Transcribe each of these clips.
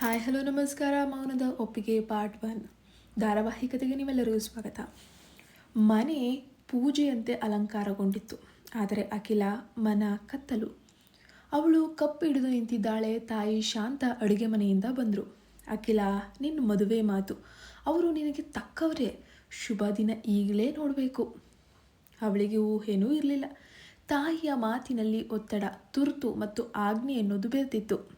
Hi, hello, ನಮಸ್ಕಾರ. ಮೌನದ ಒಪ್ಪಿಗೆ ಪಾರ್ಟ್ ಒನ್ ಧಾರಾವಾಹಿಕತೆಗೆ ನೀವೆಲ್ಲರಿಗೂ ಸ್ವಾಗತ. ಮನೆ ಪೂಜೆಯಂತೆ ಅಲಂಕಾರಗೊಂಡಿತ್ತು. ಆದರೆ ಅಖಿಲ ಮನ ಕತ್ತಲು. ಅವಳು ಕಪ್ಪು ಹಿಡಿದು ನಿಂತಿದ್ದಾಳೆ. ತಾಯಿ ಶಾಂತ ಅಡುಗೆ ಮನೆಯಿಂದ ಬಂದರು. ಅಖಿಲ, ನಿನ್ನ ಮದುವೆ ಮಾತು. ಅವರು ನಿನಗೆ ತಕ್ಕವರೇ. ಶುಭ ದಿನ ಈಗಲೇ ನೋಡಬೇಕು. ಅವಳಿಗೆ ಊಹೆನೂ ಇರಲಿಲ್ಲ. ತಾಯಿಯ ಮಾತಿನಲ್ಲಿ ಒತ್ತಡ, ತುರ್ತು ಮತ್ತು ಆಜ್ಞೆ ಎನ್ನುವುದು ಬೆರೆತಿತ್ತು.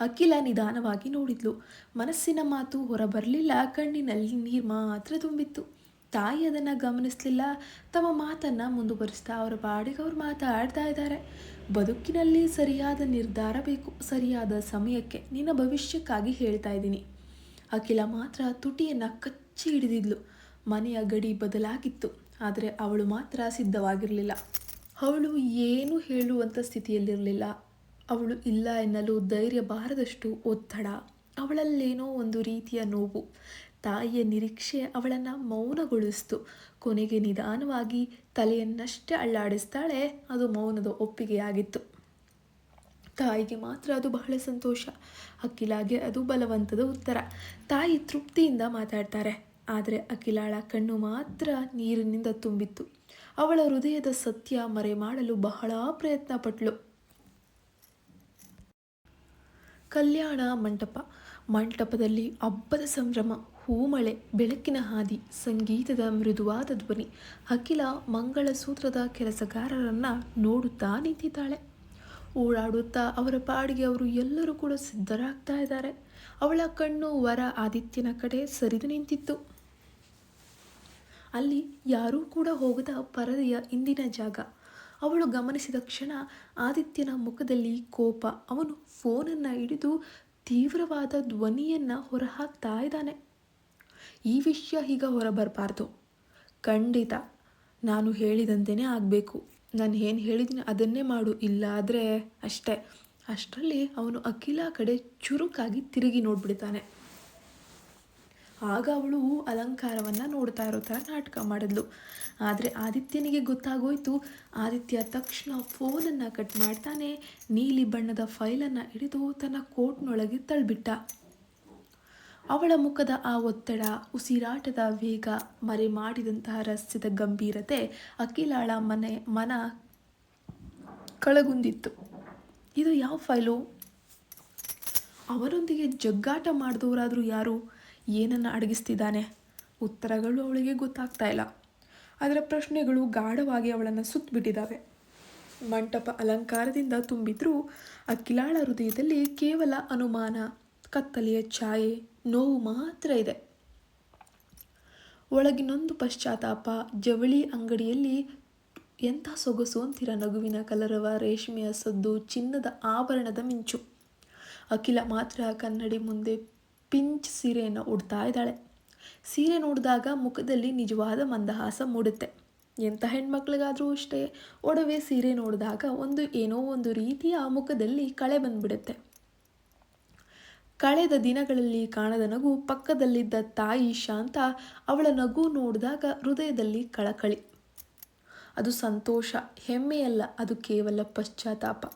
ಅಖಿಲ ನಿಧಾನವಾಗಿ ನೋಡಿದ್ಲು. ಮನಸ್ಸಿನ ಮಾತು ಹೊರಬರಲಿಲ್ಲ, ಕಣ್ಣಿನಲ್ಲಿ ನೀರು ಮಾತ್ರ ತುಂಬಿತ್ತು. ತಾಯಿ ಅದನ್ನು ಗಮನಿಸಲಿಲ್ಲ. ತಮ್ಮ ಮಾತನ್ನು ಮುಂದುವರಿಸ್ತಾ ಅವರ ಬಾಡಿಗೆ ಅವ್ರು ಮಾತಾಡ್ತಾ ಇದ್ದಾರೆ. ಬದುಕಿನಲ್ಲಿ ಸರಿಯಾದ ನಿರ್ಧಾರ ಬೇಕು. ಸರಿಯಾದ ಸಮಯಕ್ಕೆ ನಿನ್ನ ಭವಿಷ್ಯಕ್ಕಾಗಿ ಹೇಳ್ತಾ ಇದ್ದೀನಿ. ಅಖಿಲ ಮಾತ್ರ ತುಟಿಯನ್ನು ಕಚ್ಚಿ ಹಿಡಿದಿದ್ಲು. ಮನೆಯ ಗಡಿ ಬದಲಾಗಿತ್ತು. ಆದರೆ ಅವಳು ಮಾತ್ರ ಸಿದ್ಧವಾಗಿರಲಿಲ್ಲ. ಅವಳು ಏನು ಹೇಳುವಂಥ ಸ್ಥಿತಿಯಲ್ಲಿರಲಿಲ್ಲ. ಅವಳು, ಇಲ್ಲ ಎನ್ನಲು ಧೈರ್ಯ ಬಾರದಷ್ಟು ಒತ್ತಡ. ಅವಳಲ್ಲೇನೋ ಒಂದು ರೀತಿಯ ನೋವು. ತಾಯಿಯ ನಿರೀಕ್ಷೆ ಅವಳನ್ನು ಮೌನಗೊಳಿಸ್ತು. ಕೊನೆಗೆ ನಿಧಾನವಾಗಿ ತಲೆಯನ್ನಷ್ಟೇ ಅಳ್ಳಾಡಿಸ್ತಾಳೆ ಅದು ಮೌನದ ಒಪ್ಪಿಗೆಯಾಗಿತ್ತು. ತಾಯಿಗೆ ಮಾತ್ರ ಅದು ಬಹಳ ಸಂತೋಷ. ಅಖಿಲಾಗೆ ಅದು ಬಲವಂತದ ಉತ್ತರ. ತಾಯಿ ತೃಪ್ತಿಯಿಂದ ಮಾತಾಡ್ತಾರೆ. ಆದರೆ ಅಖಿಲಾಳ ಕಣ್ಣು ಮಾತ್ರ ನೀರಿನಿಂದ ತುಂಬಿತ್ತು. ಅವಳ ಹೃದಯದ ಸತ್ಯ ಮರೆ ಮಾಡಲು ಬಹಳ ಪ್ರಯತ್ನ ಪಟ್ಲು ಕಲ್ಯಾಣ ಮಂಟಪ. ಮಂಟಪದಲ್ಲಿ ಹಬ್ಬದ ಸಂಭ್ರಮ, ಹೂಮಳೆ, ಬೆಳಕಿನ ಹಾದಿ, ಸಂಗೀತದ ಮೃದುವಾದ ಧ್ವನಿ, ಅಖಿಲ ಮಂಗಳಸೂತ್ರದ ಕೆಲಸಗಾರರನ್ನ ನೋಡುತ್ತಾ ನಿಂತಿದ್ದಾಳೆ. ಓಡಾಡುತ್ತಾ ಅವರ ಪಾಡಿಗೆ ಅವರು ಎಲ್ಲರೂ ಕೂಡ ಸಿದ್ಧರಾಗ್ತಾ ಇದ್ದಾರೆ. ಅವಳ ಕಣ್ಣು ವರ ಆದಿತ್ಯನ ಕಡೆ ಸರಿದು ನಿಂತಿತ್ತು. ಅಲ್ಲಿ ಯಾರೂ ಕೂಡ ಹೋಗದ ಪರದೆಯ ಇಂದಿನ ಜಾಗ ಅವಳು ಗಮನಿಸಿದ ಕ್ಷಣ ಆದಿತ್ಯನ ಮುಖದಲ್ಲಿ ಕೋಪ. ಅವನು ಫೋನನ್ನು ಹಿಡಿದು ತೀವ್ರವಾದ ಧ್ವನಿಯನ್ನು ಹೊರಹಾಕ್ತಾ ಇದ್ದಾನೆ. ಈ ವಿಷಯ ಈಗ ಹೊರಬರಬಾರ್ದು. ಖಂಡಿತ ನಾನು ಹೇಳಿದಂತೆಯೇ ಆಗಬೇಕು. ನಾನು ಏನು ಹೇಳಿದ್ದೀನಿ ಅದನ್ನೇ ಮಾಡು. ಇಲ್ಲ ಆದರೆ ಅಷ್ಟೇ. ಅಷ್ಟರಲ್ಲಿ ಅವನು ಅಖಿಲ ಕಡೆ ಚುರುಕಾಗಿ ತಿರುಗಿ ನೋಡ್ಬಿಡ್ತಾನೆ. ಆಗ ಅವಳು ಅಲಂಕಾರವನ್ನು ನೋಡ್ತಾ ಇರೋ ಥರ ನಾಟಕ ಮಾಡಿದ್ಲು. ಆದರೆ ಆದಿತ್ಯನಿಗೆ ಗೊತ್ತಾಗೋಯ್ತು, ಆದಿತ್ಯ ತಕ್ಷಣ ಫೋನನ್ನು ಕಟ್ ಮಾಡ್ತಾನೆ, ನೀಲಿ ಬಣ್ಣದ ಫೈಲನ್ನು ಹಿಡಿದು ತನ್ನ ಕೋಟ್ನೊಳಗೆ ತಳ್ಬಿಟ್ಟ. ಅವಳ ಮುಖದ ಆ ಒತ್ತಡ, ಉಸಿರಾಟದ ವೇಗ, ಮರೆ ಮಾಡಿದಂತಹ ರಸ್ಯದ ಗಂಭೀರತೆ, ಅಖಿಲಾಳ ಮನೆ, ಮನ ಕಳಗುಂದಿತ್ತು. ಇದು ಯಾವ ಫೈಲು ಅವರೊಂದಿಗೆ ಜಗ್ಗಾಟ ಮಾಡಿದವರಾದರೂ ಯಾರು? ಏನನ್ನು ಅಡಗಿಸ್ತಿದ್ದಾನೆ? ಉತ್ತರಗಳು ಅವಳಿಗೆ ಗೊತ್ತಾಗ್ತಾ ಇಲ್ಲ. ಅದರ ಪ್ರಶ್ನೆಗಳು ಗಾಢವಾಗಿ ಅವಳನ್ನು ಸುತ್ತಬಿಟ್ಟಿದ್ದಾವೆ ಮಂಟಪ ಅಲಂಕಾರದಿಂದ ತುಂಬಿದ್ರೂ ಅಖಿಲಾಳ ಹೃದಯದಲ್ಲಿ ಕೇವಲ ಅನುಮಾನ, ಕತ್ತಲೆಯ ಛಾಯೆ, ನೋವು ಮಾತ್ರ ಇದೆ. ಒಳಗಿನೊಂದು ಪಶ್ಚಾತ್ತಾಪ, ಜವಳಿ ಅಂಗಡಿಯಲ್ಲಿ ಎಂಥ ಸೊಗಸು ಅಂತೀರ ನಗುವಿನ ಕಲರವ, ರೇಷ್ಮೆಯ ಸದ್ದು, ಚಿನ್ನದ ಆಭರಣದ ಮಿಂಚು. ಅಖಿಲ ಮಾತ್ರ ಕನ್ನಡಿ ಮುಂದೆ ಪಿಂಚ್ ಸೀರೆಯನ್ನು ಉಡ್ತಾ ಇದ್ದಾಳೆ. ಸೀರೆ ನೋಡಿದಾಗ ಮುಖದಲ್ಲಿ ನಿಜವಾದ ಮಂದಹಾಸ ಮೂಡುತ್ತೆ. ಎಂಥ ಹೆಣ್ಮಕ್ಳಿಗಾದರೂ ಅಷ್ಟೇ ಒಡವೆ ಸೀರೆ ನೋಡಿದಾಗ ಒಂದು ಏನೋ ಒಂದು ರೀತಿಯ ಮುಖದಲ್ಲಿ ಕಳೆ ಬಂದ್ಬಿಡುತ್ತೆ. ಕಳೆದ ದಿನಗಳಲ್ಲಿ ಕಾಣದ ನಗು ಪಕ್ಕದಲ್ಲಿದ್ದ ತಾಯಿ ಶಾಂತ ಅವಳ ನಗು ನೋಡಿದಾಗ ಹೃದಯದಲ್ಲಿ ಕಳಕಳಿ. ಅದು ಸಂತೋಷ, ಹೆಮ್ಮೆಯಲ್ಲ, ಅದು ಕೇವಲ ಪಶ್ಚಾತ್ತಾಪ.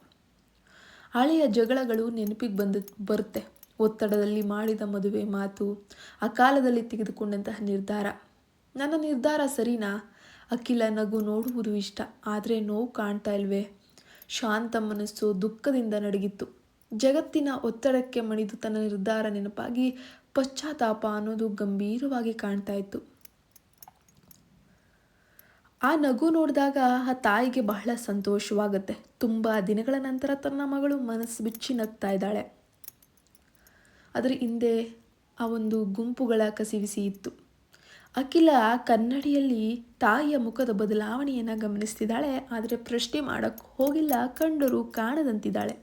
ಹಳೆಯ ಜಗಳಗಳು ನೆನಪಿಗೆ ಬಂದ ಬರುತ್ತೆ. ಒತ್ತಡದಲ್ಲಿ ಮಾಡಿದ ಮದುವೆ ಮಾತು, ಆ ಕಾಲದಲ್ಲಿ ತೆಗೆದುಕೊಂಡಂತಹ ನಿರ್ಧಾರ. ನನ್ನ ನಿರ್ಧಾರ ಸರಿನಾ? ಅಖಿಲ ನಗು ನೋಡುವುದು ಇಷ್ಟ, ಆದರೆ ನೋವು ಕಾಣ್ತಾ ಇಲ್ವೇ? ಶಾಂತ ಮನಸ್ಸು ದುಃಖದಿಂದ ನಡಗಿತ್ತು. ಜಗತ್ತಿನ ಒತ್ತಡಕ್ಕೆ ಮಣಿದು ತನ್ನ ನಿರ್ಧಾರ ನೆನಪಾಗಿ ಪಶ್ಚಾತ್ತಾಪ ಅನ್ನೋದು ಗಂಭೀರವಾಗಿ ಕಾಣ್ತಾ ಇತ್ತು. ಆ ನಗು ನೋಡಿದಾಗ ಆ ತಾಯಿಗೆ ಬಹಳ ಸಂತೋಷವಾಗುತ್ತೆ. ತುಂಬ ದಿನಗಳ ನಂತರ ತನ್ನ ಮಗಳು ಮನಸ್ಸು ಬಿಚ್ಚಿ ನಗ್ತಾ ಇದ್ದಾಳೆ. ಅದರ ಹಿಂದೆ ಆ ಒಂದು ಗುಂಪುಗಳ ಕಸಿವಿಸಿ ಇತ್ತು. ಅಖಿಲ ಕನ್ನಡಿಯಲ್ಲಿ ತಾಯಿಯ ಮುಖದ ಬದಲಾವಣೆಯನ್ನು ಗಮನಿಸ್ತಿದ್ದಾಳೆ, ಆದರೆ ಪ್ರಶ್ನೆ ಮಾಡಕ್ಕೆ ಹೋಗಿಲ್ಲ, ಕಂಡರು ಕಾಣದಂತಿದ್ದಾಳೆ.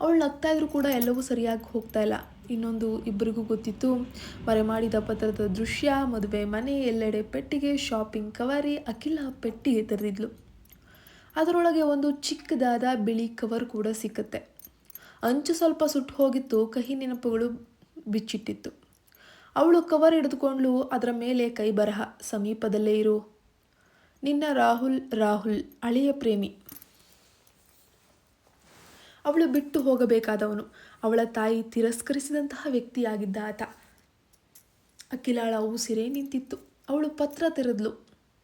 ಅವಳು ನಗ್ತಾ ಇದ್ರು ಕೂಡ ಎಲ್ಲವೂ ಸರಿಯಾಗಿ ಹೋಗ್ತಾ ಇಲ್ಲ. ಇನ್ನೊಂದು ಇಬ್ಬರಿಗೂ ಗೊತ್ತಿತ್ತು ಮರೆ ಮಾಡಿದ ಪತ್ರದ ದೃಶ್ಯ, ಮದುವೆ ಮನೆ, ಎಲ್ಲೆಡೆ ಪೆಟ್ಟಿಗೆ ಶಾಪಿಂಗ್ ಕವರಿ, ಅಖಿಲ ಪೆಟ್ಟಿಗೆ ತೆರೆದಿದ್ಲು. ಅದರೊಳಗೆ ಒಂದು ಚಿಕ್ಕದಾದ ಬಿಳಿ ಕವರ್ ಕೂಡ ಸಿಕ್ಕತ್ತೆ. ಅಂಚು ಸ್ವಲ್ಪ ಸುಟ್ಟು ಹೋಗಿತ್ತು, ಕಹಿ ನೆನಪುಗಳು ಬಿಚ್ಚಿಟ್ಟಿತ್ತು. ಅವಳು ಕವರ್ ಹಿಡಿದುಕೊಂಡ್ಲು ಅದರ ಮೇಲೆ ಕೈ ಬರಹ, ಸಮೀಪದಲ್ಲೇ ಇರು. ನಿನ್ನ ರಾಹುಲ್ ರಾಹುಲ್ ಹಳೆಯ ಪ್ರೇಮಿ. ಅವಳು ಬಿಟ್ಟು ಹೋಗಬೇಕಾದವನು. ಅವಳ ತಾಯಿ ತಿರಸ್ಕರಿಸಿದಂತಹ ವ್ಯಕ್ತಿಯಾಗಿದ್ದ ಆತ. ಅಖಿಲಾಳ ಉಸಿರೇ ನಿಂತಿತ್ತು. ಅವಳು ಪತ್ರ ತೆರೆದ್ಲು.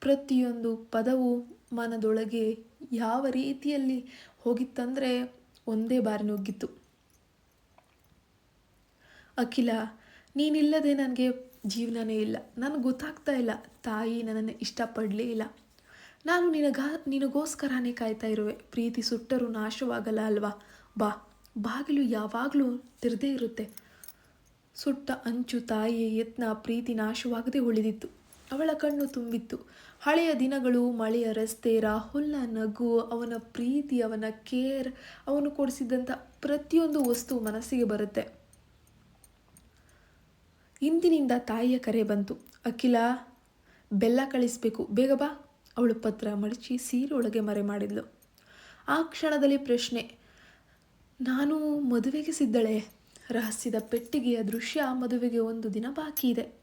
ಪ್ರತಿಯೊಂದು ಪದವು ಮನದೊಳಗೆ ಯಾವ ರೀತಿಯಲ್ಲಿ ಹೋಗಿತ್ತಂದರೆ ಒಂದೇ ಬಾರಿ ನುಗ್ಗಿತ್ತು. ಅಖಿಲ, ನೀನಿಲ್ಲದೆ ನನಗೆ ಜೀವನನೇ ಇಲ್ಲ. ನನಗೆ ಗೊತ್ತಾಗ್ತಾ ಇಲ್ಲ. ತಾಯಿ ನನ್ನನ್ನು ಇಷ್ಟಪಡಲೇ ಇಲ್ಲ. ನಾನು ನಿನಗ, ನಿನಗೋಸ್ಕರನೇ ಕಾಯ್ತಾ ಇರುವೆ. ಪ್ರೀತಿ ಸುಟ್ಟರೂ ನಾಶವಾಗಲ್ಲ ಅಲ್ವಾ? ಬಾ, ಬಾಗಿಲು ಯಾವಾಗಲೂ ತೆರೆದೇ ಇರುತ್ತೆ. ಸುಟ್ಟ ಅಂಚು ತಾಯಿಯ ಯತ್ನ ಪ್ರೀತಿ ನಾಶವಾಗದೆ ಉಳಿದಿತ್ತು. ಅವಳ ಕಣ್ಣು ತುಂಬಿತ್ತು. ಹಳೆಯ ದಿನಗಳು, ಮಳೆಯ ರಸ್ತೆ, ರಾಹುಲ್ನ ನಗು, ಅವನ ಪ್ರೀತಿ, ಅವನ ಕೇರ್, ಅವನು ಕೊಡಿಸಿದ್ದಂಥ ಪ್ರತಿಯೊಂದು ವಸ್ತು ಮನಸ್ಸಿಗೆ ಬರುತ್ತೆ. ಇಂದಿನಿಂದ ತಾಯಿಯ ಕರೆ ಬಂತು. ಅಖಿಲ, ಬೆಲ್ಲ ಕಳಿಸ್ಬೇಕು. ಬೇಗ ಬಾ. ಅವಳು ಪತ್ರ ಮಡಚಿ ಸೀರೆಯೊಳಗೆ ಮರೆ ಮಾಡಿದ್ಲು. ಆ ಕ್ಷಣದಲ್ಲಿ ಪ್ರಶ್ನೆ, ನಾನು ಮದುವೆಗೆ ಸಿದ್ದಳೆ? ರಹಸ್ಯದ ಪೆಟ್ಟಿಗೆಯ ದೃಶ್ಯ ಮದುವೆಗೆ ಒಂದು ದಿನ ಬಾಕಿ ಇದೆ.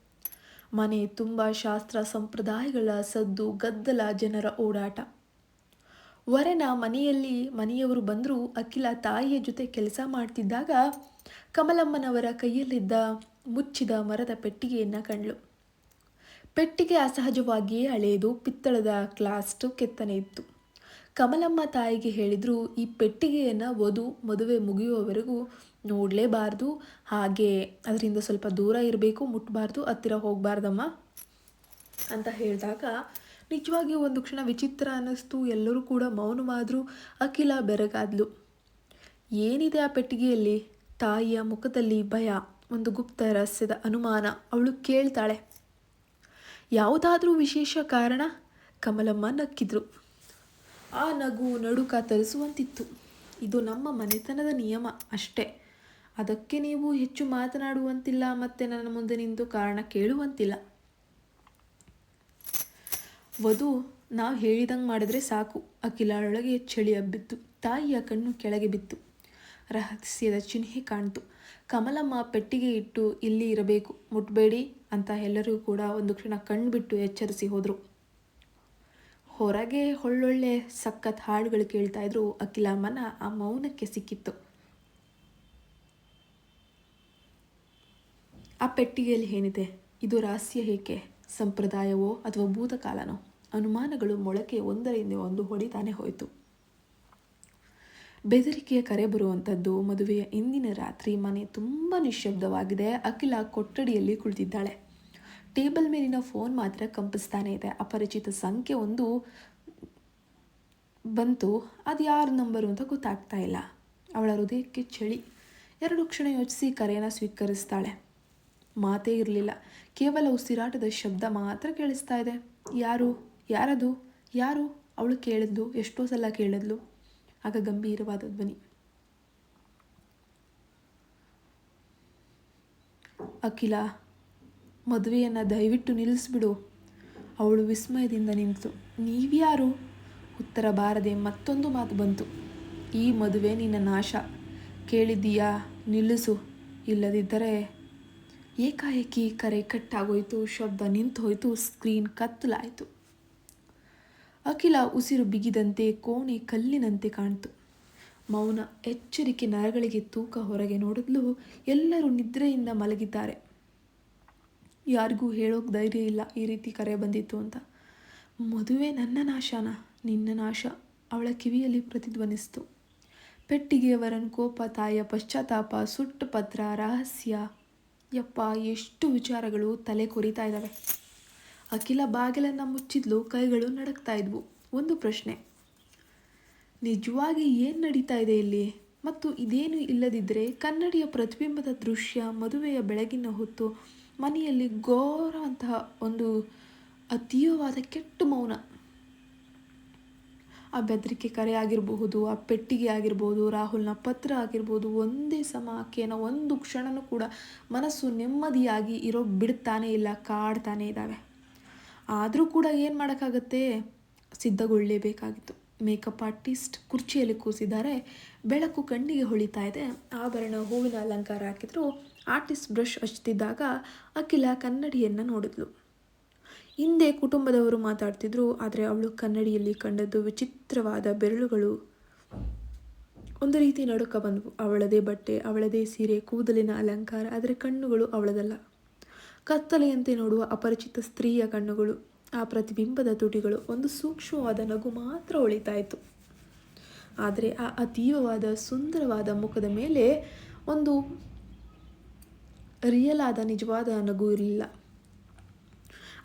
ಮನೆ ತುಂಬ ಶಾಸ್ತ್ರ ಸಂಪ್ರದಾಯಗಳ ಸದ್ದು ಗದ್ದಲ ಜನರ ಓಡಾಟ. ವರನ ಮನೆಯಲ್ಲಿ ಮನೆಯವರು ಬಂದರೂ ಅಖಿಲ ತಾಯಿಯ ಜೊತೆ ಕೆಲಸ ಮಾಡ್ತಿದ್ದಾಗ ಕಮಲಮ್ಮನವರ ಕೈಯಲ್ಲಿದ್ದ ಮುಚ್ಚಿದ ಮರದ ಪೆಟ್ಟಿಗೆಯನ್ನು ಕಂಡ್ಳು. ಪೆಟ್ಟಿಗೆ ಅಸಹಜವಾಗಿಯೇ ಹಳೆಯದು ಪಿತ್ತಳದ ಕ್ಲಾಸ್ಟ್ ಕೆತ್ತನೆ ಇತ್ತು. ಕಮಲಮ್ಮ ತಾಯಿಗೆ ಹೇಳಿದರೂ, ಈ ಪೆಟ್ಟಿಗೆಯನ್ನು ವಧು ಮದುವೆ ಮುಗಿಯುವವರೆಗೂ ನೋಡಲೇಬಾರ್ದು. ಹಾಗೆ ಅದರಿಂದ ಸ್ವಲ್ಪ ದೂರ ಇರಬೇಕು ಮುಟ್ಟಬಾರ್ದು ಹತ್ತಿರ ಹೋಗಬಾರ್ದಮ್ಮ ಅಂತ ಹೇಳಿದಾಗ ನಿಜವಾಗಿಯೂ ಒಂದು ಕ್ಷಣ ವಿಚಿತ್ರ ಅನ್ನಿಸ್ತು. ಎಲ್ಲರೂ ಕೂಡ ಮೌನವಾದರೂ ಅಖಿಲ ಬೆರಗಾದ್ಲು. ಏನಿದೆ ಆ ಪೆಟ್ಟಿಗೆಯಲ್ಲಿ? ತಾಯಿಯ ಮುಖದಲ್ಲಿ ಭಯ, ಒಂದು ಗುಪ್ತ ರಹಸ್ಯದ ಅನುಮಾನ. ಅವಳು ಕೇಳ್ತಾಳೆ, ಯಾವುದಾದ್ರೂ ವಿಶೇಷ ಕಾರಣ? ಕಮಲಮ್ಮ ನಕ್ಕಿದ್ರು. ಆ ನಗು ನಡುಕ ತರಿಸುವಂತಿತ್ತು. ಇದು ನಮ್ಮ ಮನೆತನದ ನಿಯಮ ಅಷ್ಟೇ. ಅದಕ್ಕೆ ನೀವು ಹೆಚ್ಚು ಮಾತನಾಡುವಂತಿಲ್ಲ ಮತ್ತೆ ನನ್ನ ಮುಂದೆ ನಿಂತು ಕಾರಣ ಕೇಳುವಂತಿಲ್ಲ. ವಧು, ನಾವು ಹೇಳಿದಂಗೆ ಮಾಡಿದ್ರೆ ಸಾಕು. ಅಖಿಲಾಳೊಳಗೆ ಚಳಿ ಹಬ್ಬಿತ್ತು. ತಾಯಿಯ ಕಣ್ಣು ಕೆಳಗೆ ಬಿತ್ತು. ರಹಸ್ಯದ ಚಿಹ್ನೆ ಕಾಣ್ತು. ಕಮಲಮ್ಮ ಪೆಟ್ಟಿಗೆ ಇಟ್ಟು ಇಲ್ಲಿ ಇರಬೇಕು. ಮುಟ್ಬೇಡಿ ಅಂತ ಎಲ್ಲರೂ ಕೂಡ ಒಂದು ಕ್ಷಣ ಕಣ್ಣು ಬಿಟ್ಟು ಎಚ್ಚರಿಸಿ ಹೋದರು. ಹೊರಗೆ ಒಳ್ಳೊಳ್ಳೆ ಸಖತ್ ಹಾಡುಗಳು ಕೇಳ್ತಾ ಇದ್ರು ಅಖಿಲಮ್ಮನ ಆ ಮೌನಕ್ಕೆ ಸಿಕ್ಕಿತ್ತು. ಆ ಪೆಟ್ಟಿಗೆಯಲ್ಲಿ ಏನಿದೆ? ಇದು ರಹಸ್ಯ ಏಕೆ? ಸಂಪ್ರದಾಯವೋ ಅಥವಾ ಭೂತಕಾಲನೋ? ಅನುಮಾನಗಳು ಮೊಳಕೆ ಒಂದರಿಂದ ಒಂದು ಹೊಡಿತಾನೆ ಹೋಯಿತು. ಬೆದರಿಕೆಯ ಕರೆ ಬರುವಂಥದ್ದು ಮದುವೆಯ ಇಂದಿನ ರಾತ್ರಿ ಮನೆ ತುಂಬ ನಿಶ್ಶಬ್ದವಾಗಿದೆ. ಅಖಿಲ ಕೊಠಡಿಯಲ್ಲಿ ಕುಳಿತಿದ್ದಾಳೆ. ಟೇಬಲ್ ಮೇಲಿನ ಫೋನ್ ಮಾತ್ರ ಕಂಪಿಸ್ತಾನೆ ಇದೆ. ಅಪರಿಚಿತ ಸಂಖ್ಯೆ ಒಂದು ಬಂತು. ಅದು ಯಾರ ನಂಬರು ಅಂತ ಗೊತ್ತಾಗ್ತಾ ಇಲ್ಲ. ಅವಳ ಹೃದಯಕ್ಕೆ ಚಳಿ. ಎರಡು ಕ್ಷಣ ಯೋಚಿಸಿ ಕರೆಯನ್ನು ಸ್ವೀಕರಿಸ್ತಾಳೆ. ಮಾತೇ ಇರಲಿಲ್ಲ. ಕೇವಲ ಉಸಿರಾಟದ ಶಬ್ದ ಮಾತ್ರ ಕೇಳಿಸ್ತಾ ಇದೆ. ಯಾರು? ಯಾರದು? ಯಾರು? ಅವಳು ಕೇಳಿದ್ಲು, ಎಷ್ಟೋ ಸಲ ಕೇಳಿದ್ಲು. ಆಗ ಗಂಭೀರವಾದ ಧ್ವನಿ. ಅಖಿಲ, ಮದುವೆಯನ್ನು ದಯವಿಟ್ಟು ನಿಲ್ಲಿಸ್ಬಿಡು. ಅವಳು ವಿಸ್ಮಯದಿಂದ ನಿಂತು, ನೀವ್ಯಾರು? ಉತ್ತರ ಬಾರದೆ ಮತ್ತೊಂದು ಮಾತು ಬಂತು. ಈ ಮದುವೆ ನಿನ್ನ ನಾಶ. ಕೇಳಿದ್ದೀಯಾ? ನಿಲ್ಲಿಸು. ಇಲ್ಲದಿದ್ದರೆ ಏಕಾಏಕಿ ಕರೆ ಕಟ್ಟಾಗೋಯ್ತು, ಶಬ್ದ ನಿಂತು ಹೋಯಿತು ಸ್ಕ್ರೀನ್ ಕತ್ತಲಾಯಿತು. ಅಖಿಲ ಉಸಿರು ಬಿಗಿದಂತೆ, ಕೋಣೆ ಕಲ್ಲಿನಂತೆ ಕಾಣ್ತು. ಮೌನ ಎಚ್ಚರಿಕೆ ನರಗಳಿಗೆ ತೂಕ ಹೊರಗೆ ನೋಡಿದ್ಲು, ಎಲ್ಲರೂ ನಿದ್ರೆಯಿಂದ ಮಲಗಿದ್ದಾರೆ. ಯಾರಿಗೂ ಹೇಳೋಕೆ ಧೈರ್ಯ ಇಲ್ಲ, ಈ ರೀತಿ ಕರೆ ಬಂದಿತ್ತು ಅಂತ. ಮದುವೆ ನನ್ನ ನಾಶನ? ನಿನ್ನ ನಾಶ? ಅವಳ ಕಿವಿಯಲ್ಲಿ ಪ್ರತಿಧ್ವನಿಸ್ತು. ಪೆಟ್ಟಿಗೆಯವರನ್ನು ಕೋಪ ತಾಯ ಪಶ್ಚಾತ್ತಾಪ, ಸುಟ್ಟು ಪತ್ರ, ರಹಸ್ಯ. ಯಪ್ಪ, ಎಷ್ಟು ವಿಚಾರಗಳು ತಲೆ ಕೊರಿತಾ ಇದ್ದಾವೆ ಅಖಿಲ ಬಾಗಿಲನ್ನು ಮುಚ್ಚಿದ್ಲು, ಕೈಗಳು ನಡಕ್ತಾ ಇದ್ವು. ಒಂದು ಪ್ರಶ್ನೆ. ನಿಜವಾಗಿ ಏನು ನಡೀತಾ ಇದೆ ಇಲ್ಲಿ? ಮತ್ತು ಇದೇನು ಇಲ್ಲದಿದ್ದರೆ ಕನ್ನಡಿಯ ಪ್ರತಿಬಿಂಬದ ದೃಶ್ಯ ಮದುವೆಯ ಬೆಳಗಿನ ಹೊತ್ತು ಮನೆಯಲ್ಲಿ ಘೋರವಂತಹ ಒಂದು ಅತೀವವಾದ ಕೆಟ್ಟ ಮೌನ. ಆ ಬೆದರಿಕೆ ಕರೆ ಆಗಿರಬಹುದು, ಆ ಪೆಟ್ಟಿಗೆ ಆಗಿರ್ಬೋದು, ರಾಹುಲ್ನ ಪತ್ರ ಆಗಿರ್ಬೋದು, ಒಂದೇ ಸಮ ಆಕೆಯನ್ನ ಒಂದು ಕ್ಷಣನೂ ಕೂಡ ಮನಸ್ಸು ನೆಮ್ಮದಿಯಾಗಿ ಇರೋ ಬಿಡ್ತಾನೇ ಇಲ್ಲ, ಕಾಡ್ತಾನೆ ಇದ್ದಾವೆ. ಆದರೂ ಕೂಡ ಏನು ಮಾಡೋಕ್ಕಾಗತ್ತೆ? ಸಿದ್ಧಗೊಳ್ಳಲೇಬೇಕಾಗಿತ್ತು ಮೇಕಪ್ ಆರ್ಟಿಸ್ಟ್ ಕುರ್ಚಿಯಲ್ಲಿ ಕೂಸಿದ್ದಾರೆ, ಬೆಳಕು ಕಣ್ಣಿಗೆ ಹೊಳಿತಾ ಇದೆ. ಆಭರಣ, ಹೂವಿನ ಅಲಂಕಾರ ಹಾಕಿದ್ರು. ಆರ್ಟಿಸ್ಟ್ ಬ್ರಷ್ ಹಚ್ತಿದ್ದಾಗ ಅಖಿಲ ಕನ್ನಡಿಯನ್ನು ನೋಡಿದ್ಲು. ಹಿಂದೆ ಕುಟುಂಬದವರು ಮಾತಾಡ್ತಿದ್ರು, ಆದರೆ ಅವಳು ಕನ್ನಡಿಯಲ್ಲಿ ಕಂಡದ್ದು ವಿಚಿತ್ರವಾದ ಬೆರಳುಗಳು. ಒಂದು ರೀತಿ ನಡುಕ ಬಂದವು. ಅವಳದೇ ಬಟ್ಟೆ, ಅವಳದೇ ಸೀರೆ, ಕೂದಲಿನ ಅಲಂಕಾರ, ಆದರೆ ಕಣ್ಣುಗಳು ಅವಳದಲ್ಲ. ಕತ್ತಲೆಯಂತೆ ನೋಡುವ ಅಪರಿಚಿತ ಸ್ತ್ರೀಯ ಕಣ್ಣುಗಳು. ಆ ಪ್ರತಿಬಿಂಬದ ತುಟಿಗಳು ಒಂದು ಸೂಕ್ಷ್ಮವಾದ ನಗು ಮಾತ್ರ ಉಳಿತಾಯಿತು ಆದರೆ ಆ ಅತೀವವಾದ ಸುಂದರವಾದ ಮುಖದ ಮೇಲೆ ಒಂದು ರಿಯಲ್ ಆದ ನಿಜವಾದ ನಗು ಇರಲಿಲ್ಲ.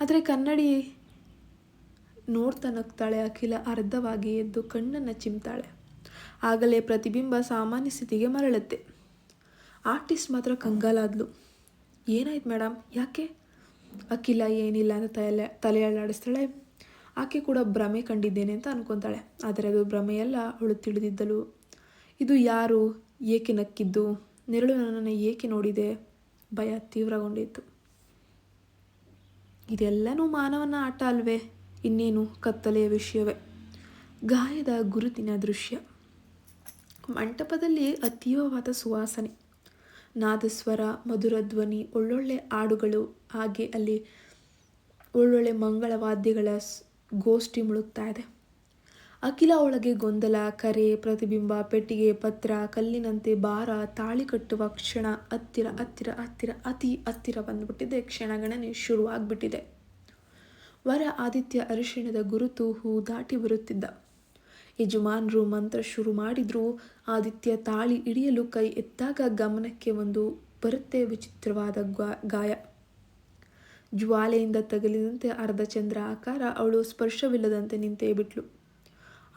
ಆದರೆ ಕನ್ನಡಿ ನೋಡ್ತಾ ನಗ್ತಾಳೆ ಅಖಿಲ ಅರ್ಧವಾಗಿ ಎದ್ದು ಕಣ್ಣನ್ನು ಚಿಮ್ತಾಳೆ. ಆಗಲೇ ಪ್ರತಿಬಿಂಬ ಸಾಮಾನ್ಯ ಸ್ಥಿತಿಗೆ ಮರಳುತ್ತೆ. ಆರ್ಟಿಸ್ಟ್ ಮಾತ್ರ ಕಂಗಾಲಾದ್ಲು. ಏನಾಯ್ತು ಮೇಡಮ್ ಯಾಕೆ? ಅಖಿಲ ಏನಿಲ್ಲ ಅಂತ ತಲೆ ತಲೆ ಆಕೆ ಕೂಡ ಭ್ರಮೆ ಕಂಡಿದ್ದೇನೆ ಅಂತ ಅನ್ಕೊತಾಳೆ. ಆದರೆ ಅದು ಭ್ರಮೆಯೆಲ್ಲ, ಅವಳು ತಿಳಿದಿದ್ದಳು ಇದು ಯಾರು? ಏಕೆ ನಕ್ಕಿದ್ದು? ನೆರಳು ನನ್ನನ್ನು ಏಕೆ ನೋಡಿದೆ? ಭಯ ತೀವ್ರಗೊಂಡಿತ್ತು. ಇದೆಲ್ಲನೂ ಮಾನವನ ಆಟ ಅಲ್ವೇ? ಇನ್ನೇನು ಕತ್ತಲೆಯ ವಿಷಯವೇ? ಗಾಯದ ಗುರುತಿನ ದೃಶ್ಯ. ಮಂಟಪದಲ್ಲಿ ಅತೀವವಾದ ಸುವಾಸನೆ. ನಾದಸ್ವರ, ಮಧುರ ಧ್ವನಿ, ಒಳ್ಳೊಳ್ಳೆ ಹಾಡುಗಳು, ಹಾಗೆ ಅಲ್ಲಿ ಒಳ್ಳೊಳ್ಳೆ ಮಂಗಳ ವಾದ್ಯಗಳ ಗೋಷ್ಠಿ ಮುಳುಗ್ತಾ ಇದೆ. ಅಖಿಲ ಒಳಗೆ ಗೊಂದಲ, ಕರೆ, ಪ್ರತಿಬಿಂಬ, ಪೆಟ್ಟಿಗೆ, ಪತ್ರ, ಕಲ್ಲಿನಂತೆ ಭಾರ, ತಾಳಿ ಕಟ್ಟುವ ಕ್ಷಣ ಹತ್ತಿರ ಹತ್ತಿರ ಹತ್ತಿರ, ಅತಿ ಹತ್ತಿರ ಬಂದ್ಬಿಟ್ಟಿದೆ, ಕ್ಷಣಗಣನೆ ಶುರುವಾಗ್ಬಿಟ್ಟಿದೆ. ವರ ಆದಿತ್ಯ ಅರಿಶಿಣದ ಗುರುತು ಹೂ ದಾಟಿ ಬರುತ್ತಿದ್ದ. ಯಜಮಾನರು ಮಂತ್ರ ಶುರು ಮಾಡಿದ್ರು, ಆದಿತ್ಯ ತಾಳಿ ಹಿಡಿಯಲು ಕೈ ಎತ್ತಾಗ ಗಮನಕ್ಕೆ ಒಂದು ಬರುತ್ತೆ ವಿಚಿತ್ರವಾದ ಗಾಯ. ಜ್ವಾಲೆಯಿಂದ ತಗಲಿದಂತೆ ಅರ್ಧ ಚಂದ್ರ ಆಕಾರ, ಅವಳು ಸ್ಪರ್ಶವಿಲ್ಲದಂತೆ ನಿಂತೇ ಬಿಟ್ಲು.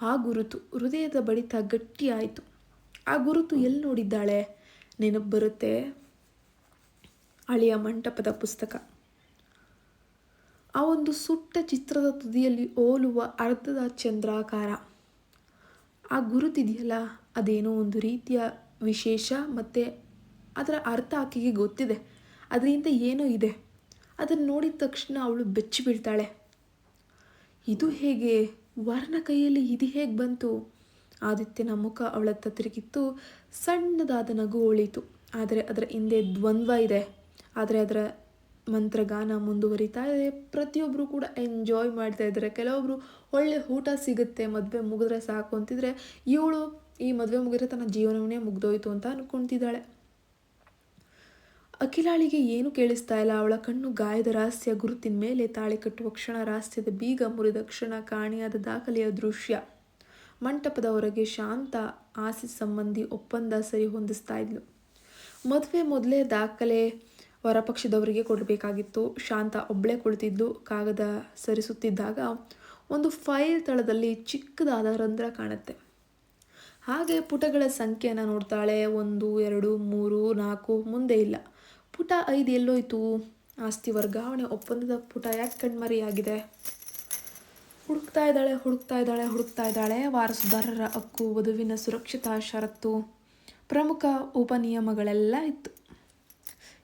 ಆ ಗುರುತು ಹೃದಯದ ಬಡಿತ ಗಟ್ಟಿಯಾಯಿತು ಆ ಗುರುತು ಎಲ್ಲಿ ನೋಡಿದ್ದಾಳೆ? ನೆನಪು ಬರುತ್ತೆ? ಹಳೆಯ ಮಂಟಪದ ಪುಸ್ತಕ. ಆ ಒಂದು ಸುಟ್ಟ ಚಿತ್ರದ ತುದಿಯಲ್ಲಿ ಓಲುವ ಅರ್ಧದ ಚಂದ್ರಾಕಾರ. ಆ ಗುರುತಿದೆಯಲ್ಲ, ಅದೇನೋ ಒಂದು ರೀತಿಯ ವಿಶೇಷ ಮತ್ತು ಅದರ ಅರ್ಥ ಆಕೆಗೆ ಗೊತ್ತಿದೆ. ಅದರಿಂದ ಏನೋ ಇದೆ. ಅದನ್ನು ನೋಡಿದ ತಕ್ಷಣ ಅವಳು ಬೆಚ್ಚಿ ಬೀಳ್ತಾಳೆ. ಇದು ಹೇಗೆ? ವರ್ಣ ಕೈಯಲ್ಲಿ ಇದು ಹೇಗೆ ಬಂತು? ಆದಿತ್ಯನ ಮುಖ ಅವಳತ್ತ ತಿರುಗಿತ್ತು, ಸಣ್ಣದಾದ ನಗು ಒಳಿತು ಆದರೆ ಅದರ ಹಿಂದೆ ದ್ವಂದ್ವ ಇದೆ. ಆದರೆ ಅದರ ಮಂತ್ರಗಾನ ಮುಂದುವರಿತಾ ಇದೆ. ಪ್ರತಿಯೊಬ್ಬರು ಕೂಡ ಎಂಜಾಯ್ ಮಾಡ್ತಾ ಇದ್ದಾರೆ. ಕೆಲವೊಬ್ಬರು ಒಳ್ಳೆ ಊಟ ಸಿಗುತ್ತೆ, ಮದುವೆ ಮುಗಿದ್ರೆ ಸಾಕು ಅಂತಿದ್ರೆ, ಇವಳು ಈ ಮದುವೆ ಮುಗಿದ್ರೆ ತನ್ನ ಜೀವನವನ್ನೇ ಮುಗ್ದೋಯ್ತು ಅಂತ ಅನ್ಕೊತಿದ್ದಾಳೆ. ಅಖಿಲಾಳಿಗೆ ಏನು ಕೇಳಿಸ್ತಾ ಇಲ್ಲ. ಅವಳ ಕಣ್ಣು ಗಾಯದ ರಹಸ್ಯ, ಗುರುತಿನ ಮೇಲೆ ತಾಳಿ ಕಟ್ಟುವ ಕ್ಷಣ ರಹಸ್ಯದ ಬೀಗ ಮುರಿದ ಕ್ಷಣ ಕಾಣಿಯಾದ ದಾಖಲೆಯ ದೃಶ್ಯ. ಮಂಟಪದ ಹೊರಗೆ ಶಾಂತ ಆಸಿ ಸಂಬಂಧಿ ಒಪ್ಪಂದ ಸರಿ ಹೊಂದಿಸ್ತಾ ಇದ್ಲು. ಮದುವೆ ಮೊದಲೇ ದಾಖಲೆ ಹೊರಪಕ್ಷದವರಿಗೆ ಕೊಡಬೇಕಾಗಿತ್ತು. ಶಾಂತ ಒಬ್ಬಳೇ ಕುಳಿತಿದ್ದು ಕಾಗದ ಸರಿಸುತ್ತಿದ್ದಾಗ ಒಂದು ಫೈಲ್ ತಳದಲ್ಲಿ ಚಿಕ್ಕದಾದ ರಂಧ್ರ ಕಾಣುತ್ತೆ. ಹಾಗೆ ಪುಟಗಳ ಸಂಖ್ಯೆಯನ್ನು ನೋಡ್ತಾಳೆ. ಒಂದು, ಎರಡು, ಮೂರು, ನಾಲ್ಕು, ಮುಂದೆ ಇಲ್ಲ. ಪುಟ ಐದು ಎಲ್ಲೋಯ್ತು. ಆಸ್ತಿ ವರ್ಗಾವಣೆ ಒಪ್ಪಂದದ ಪುಟ ಯಾಕೆ ಕಣ್ಮರಿಯಾಗಿದೆ? ಹುಡುಕ್ತಾ ಇದ್ದಾಳೆ ಹುಡುಕ್ತಾ ಇದ್ದಾಳೆ ಹುಡುಕ್ತಾ ಇದ್ದಾಳೆ. ವಾರಸುದಾರರ ಹಕ್ಕು, ವಧುವಿನ ಸುರಕ್ಷತಾ ಷರತ್ತು. ಪ್ರಮುಖ ಉಪನಿಯಮಗಳೆಲ್ಲ ಇತ್ತು.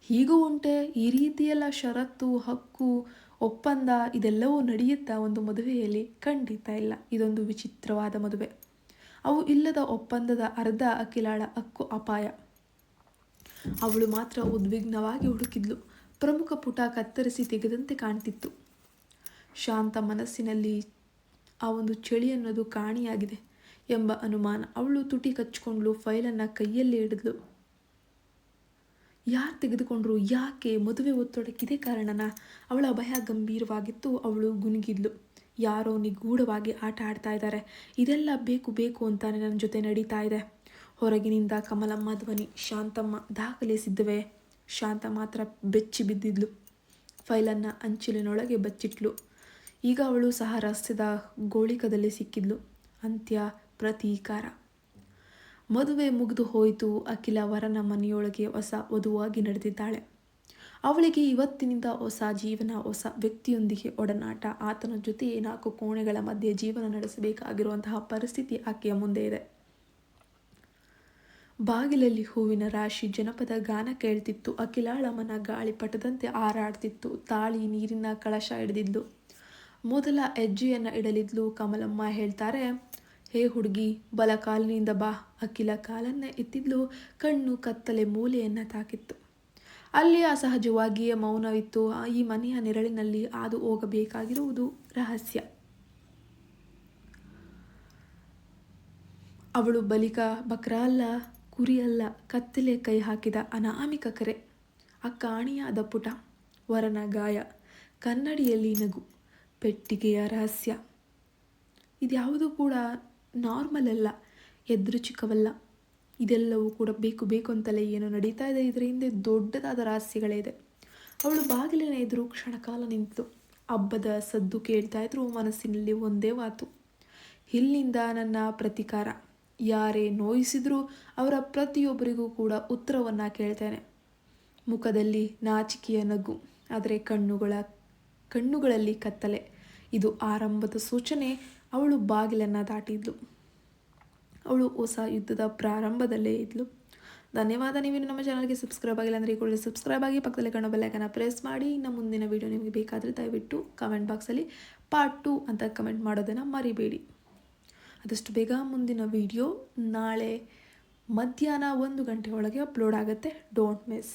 ಹೀಗೂ ಉಂಟೆ. ಈ ರೀತಿಯೆಲ್ಲ ಷರತ್ತು, ಹಕ್ಕು, ಒಪ್ಪಂದ ಇದೆಲ್ಲವೂ ನಡೆಯುತ್ತಾ ಒಂದು ಮದುವೆಯಲ್ಲಿ ಖಂಡಿತ ಇಲ್ಲ. ಇದೊಂದು ವಿಚಿತ್ರವಾದ ಮದುವೆ. ಅವು ಇಲ್ಲದ ಒಪ್ಪಂದದ ಅರ್ಧ ಅಖಿಲಾಳ ಹಕ್ಕು ಅಪಾಯ. ಅವಳು ಮಾತ್ರ ಉದ್ವಿಗ್ನವಾಗಿ ಹುಡುಕಿದ್ಲು. ಪ್ರಮುಖ ಪುಟ ಕತ್ತರಿಸಿ ತೆಗೆದಂತೆ ಕಾಣ್ತಿತ್ತು. ಶಾಂತ ಮನಸ್ಸಿನಲ್ಲಿ ಆ ಒಂದು ಚಳಿ ಅನ್ನೋದು ಕಾಣಿಯಾಗಿದೆ ಎಂಬ ಅನುಮಾನ ಅವಳು ತುಟಿ ಕಚ್ಕೊಂಡ್ಲು ಫೈಲನ್ನು ಕೈಯಲ್ಲಿ ಹಿಡಿದ್ಲು. ಯಾರು ತೆಗೆದುಕೊಂಡ್ರು, ಯಾಕೆ ಮದುವೆ ಒತ್ತಡಕ್ಕಿದೆ ಕಾರಣನ? ಅವಳ ಭಯ ಗಂಭೀರವಾಗಿತ್ತು, ಅವಳು ಗುನುಗಿದ್ಲು ಯಾರೋ ನಿಗೂಢವಾಗಿ ಆಟ ಆಡ್ತಾ ಇದ್ದಾರೆ ಇದೆಲ್ಲ ಬೇಕು ಬೇಕು ಅಂತಾನೆ ನನ್ನ ಜೊತೆ ನಡೀತಾ ಇದೆ. ಹೊರಗಿನಿಂದ ಕಮಲಮ್ಮ ಧ್ವನಿ, ಶಾಂತಮ್ಮ ದಾಖಲಿಸಿದ್ದವೆ ಶಾಂತ ಮಾತ್ರ ಬೆಚ್ಚಿ ಬಿದ್ದಿದ್ಲು. ಫೈಲನ್ನು ಅಂಚಿಲಿನೊಳಗೆ ಬಚ್ಚಿಟ್ಲು. ಈಗ ಅವಳು ಸಹ ರಸ್ತೆದ ಗೋಳಿಕದಲ್ಲಿ ಸಿಕ್ಕಿದ್ಲು. ಅಂತ್ಯ ಪ್ರತೀಕಾರ. ಮದುವೆ ಮುಗಿದು ಹೋಯಿತು. ಅಖಿಲ ವರನ ಮನೆಯೊಳಗೆ ಹೊಸ ವಧುವಾಗಿ ನಡೆದಿದ್ದಾಳೆ. ಅವಳಿಗೆ ಇವತ್ತಿನಿಂದ ಹೊಸ ಜೀವನ, ಹೊಸ ವ್ಯಕ್ತಿಯೊಂದಿಗೆ ಒಡನಾಟ. ಆತನ ಜೊತೆ ನಾಲ್ಕು ಕೋಣೆಗಳ ಮಧ್ಯೆ ಜೀವನ ನಡೆಸಬೇಕಾಗಿರುವಂತಹ ಪರಿಸ್ಥಿತಿ ಆಕೆಯ ಮುಂದೆ ಇದೆ. ಬಾಗಿಲಲ್ಲಿ ಹೂವಿನ ರಾಶಿ ಜನಪದ ಗಾನ ಕೇಳ್ತಿತ್ತು. ಅಖಿಲಾಳ ಮನ ಗಾಳಿ ಪಟದಂತೆ ಹಾರಾಡ್ತಿತ್ತು. ತಾಳಿ ನೀರಿನ ಕಳಶ ಹಿಡಿದಿದ್ಲು ಮೊದಲ ಹೆಜ್ಜೆಯನ್ನು ಇಡಲಿದ್ಲು ಕಮಲಮ್ಮ ಹೇಳ್ತಾರೆ, ಹೇ ಹುಡುಗಿ, ಬಲ ಕಾಲಿನಿಂದ ಬಾ. ಅಖಿಲ ಕಾಲನ್ನ ಎತ್ತಿದ್ಲು ಕಣ್ಣು ಕತ್ತಲೆ ಮೂಲೆಯನ್ನು ತಾಕಿತ್ತು. ಅಲ್ಲಿ ಅಸಹಜವಾಗಿಯೇ ಮೌನವಿತ್ತು. ಈ ಮನೆಯ ನೆರಳಿನಲ್ಲಿ ಹಾದು ಹೋಗಬೇಕಾಗಿರುವುದು ರಹಸ್ಯ. ಅವಳು ಬಲಿಕ ಬಕ್ರ ಅಲ್ಲ ಕುರಿ ಅಲ್ಲ ಕತ್ತಲೆ ಕೈ ಹಾಕಿದ ಅನಾಮಿಕ ಕರೆ. ಆ ಕಾಣಿಯಾದ ಪುಟ, ವರನ ಗಾಯ, ಕನ್ನಡಿಯಲ್ಲಿ ನಗು, ಪೆಟ್ಟಿಗೆಯ ರಹಸ್ಯ. ಇದ್ಯಾವುದೂ ಕೂಡ ನಾರ್ಮಲ್ ಅಲ್ಲ ಚಿಕ್ಕವಲ್ಲ ಇದೆಲ್ಲವೂ ಕೂಡ ಬೇಕು ಬೇಕು ಅಂತಲೇ ಏನೋ ನಡೀತಾ ಇದೆ. ಇದರ ಹಿಂದೆ ದೊಡ್ಡದಾದ ರಹಸ್ಯಗಳೇ ಇದೆ. ಅವಳು ಬಾಗಿಲಿನ ಎದುರು ಕ್ಷಣಕಾಲ ನಿಂತು, ಹಬ್ಬದ ಸದ್ದು ಕೇಳ್ತಾ ಇದ್ರು ಮನಸ್ಸಿನಲ್ಲಿ ಒಂದೇ ಮಾತು ಇಲ್ಲಿಂದ ನನ್ನ ಪ್ರತಿಕಾರ. ಯಾರೇ ನೋಯಿಸಿದರೂ ಅವರ ಪ್ರತಿಯೊಬ್ಬರಿಗೂ ಕೂಡ ಉತ್ತರವನ್ನು ಕೇಳ್ತೇನೆ. ಮುಖದಲ್ಲಿ ನಾಚಿಕೆಯ ನಗು, ಆದರೆ ಕಣ್ಣುಗಳ, ಕಣ್ಣುಗಳಲ್ಲಿ ಕತ್ತಲೆ. ಇದು ಆರಂಭದ ಸೂಚನೆ ಅವಳು ಬಾಗಿಲನ್ನು ದಾಟಿದ್ಲು. ಅವಳು ಹೊಸ ಯುದ್ಧದ ಪ್ರಾರಂಭದಲ್ಲೇ ಇದ್ಲು. ಧನ್ಯವಾದ ನೀವೇನು ನಮ್ಮ ಚಾನಲ್ಗೆ ಸಬ್ಸ್ಕ್ರೈಬ್ ಆಗಿಲ್ಲ ಅಂದರೆ ಕೂಡ ಸಬ್ಸ್ಕ್ರೈಬ್ ಆಗಿ ಪಕ್ಕದಲ್ಲಿ ಕಾಣೋ ಬೆಲ್ಲೈಕನ್ನ ಪ್ರೆಸ್ ಮಾಡಿ. ಇನ್ನು ಮುಂದಿನ ವೀಡಿಯೋ ನಿಮಗೆ ಬೇಕಾದರೆ ದಯವಿಟ್ಟು ಕಮೆಂಟ್ ಬಾಕ್ಸಲ್ಲಿ ಪಾರ್ಟ್ ಟು ಅಂತ ಕಮೆಂಟ್ ಮಾಡೋದನ್ನು ಮರಿಬೇಡಿ. ಆದಷ್ಟು ಬೇಗ ಮುಂದಿನ ವಿಡಿಯೋ ನಾಳೆ ಮಧ್ಯಾಹ್ನ ಒಂದು ಗಂಟೆ ಒಳಗೆ ಅಪ್ಲೋಡ್ ಆಗುತ್ತೆ. Don't miss